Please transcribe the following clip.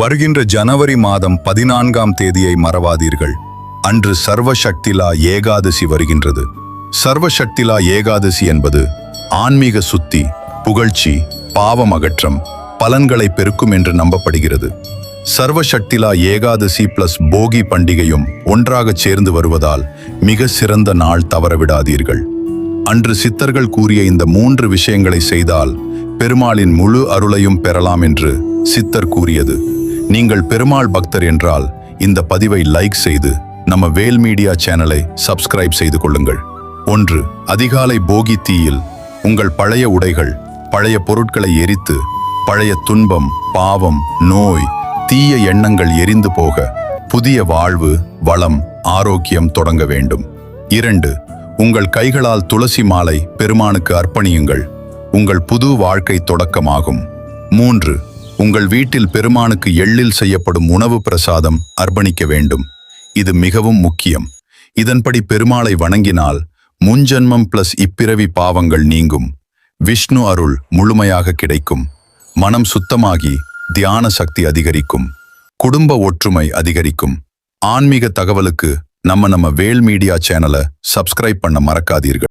வருகின்ற ஜனவரி மாதம் பதினான்காம் தேதியை மறவாதீர்கள். அன்று சர்வசக்திலா ஏகாதசி வருகின்றது. சர்வசக்திலா ஏகாதசி என்பது ஆன்மீக சுத்தி புகழ்ச்சி பாவம் அகற்றம் பலன்களை பெருக்கும் என்று நம்பப்படுகிறது. சர்வசக்திலா ஏகாதசி பிளஸ் போகி பண்டிகையும் ஒன்றாகச் சேர்ந்து வருவதால் மிக சிறந்த நாள் தவறவிடாதீர்கள். அன்று சித்தர்கள் கூறிய இந்த மூன்று விஷயங்களை செய்தால் பெருமாளின் முழு அருளையும் பெறலாம் என்று சித்தர் கூறியது. நீங்கள் பெருமாள் பக்தர் என்றால் இந்த பதிவை லைக் செய்து நம்ம வேல் மீடியா சேனலை சப்ஸ்கிரைப் செய்து கொள்ளுங்கள். ஒன்று அதிகாலை போகி தீயில் உங்கள் பழைய உடைகள் பழைய பொருட்களை எரித்து பழைய துன்பம் பாவம் நோய் தீய எண்ணங்கள் எரிந்து போக புதிய வாழ்வு வளம் ஆரோக்கியம் தொடங்க வேண்டும். இரண்டு உங்கள் கைகளால் துளசி மாலை பெருமானுக்கு அர்ப்பணியுங்கள். உங்கள் புது வாழ்க்கை தொடக்கமாகும். மூன்று உங்கள் வீட்டில் பெருமானுக்கு எள்ளில் செய்யப்படும் உணவு பிரசாதம் அர்ப்பணிக்க வேண்டும். இது மிகவும் முக்கியம். இதன்படி பெருமாளை வணங்கினால் முன்ஜன்மம் பிளஸ் இப்பிறவி பாவங்கள் நீங்கும். விஷ்ணு அருள் முழுமையாக கிடைக்கும். மனம் சுத்தமாகி தியான சக்தி அதிகரிக்கும். குடும்ப ஒற்றுமை அதிகரிக்கும். ஆன்மீக தகவலுக்கு நம்ம நம்ம வேல் மீடியா சேனலை சப்ஸ்கிரைப் பண்ண மறக்காதீர்கள்.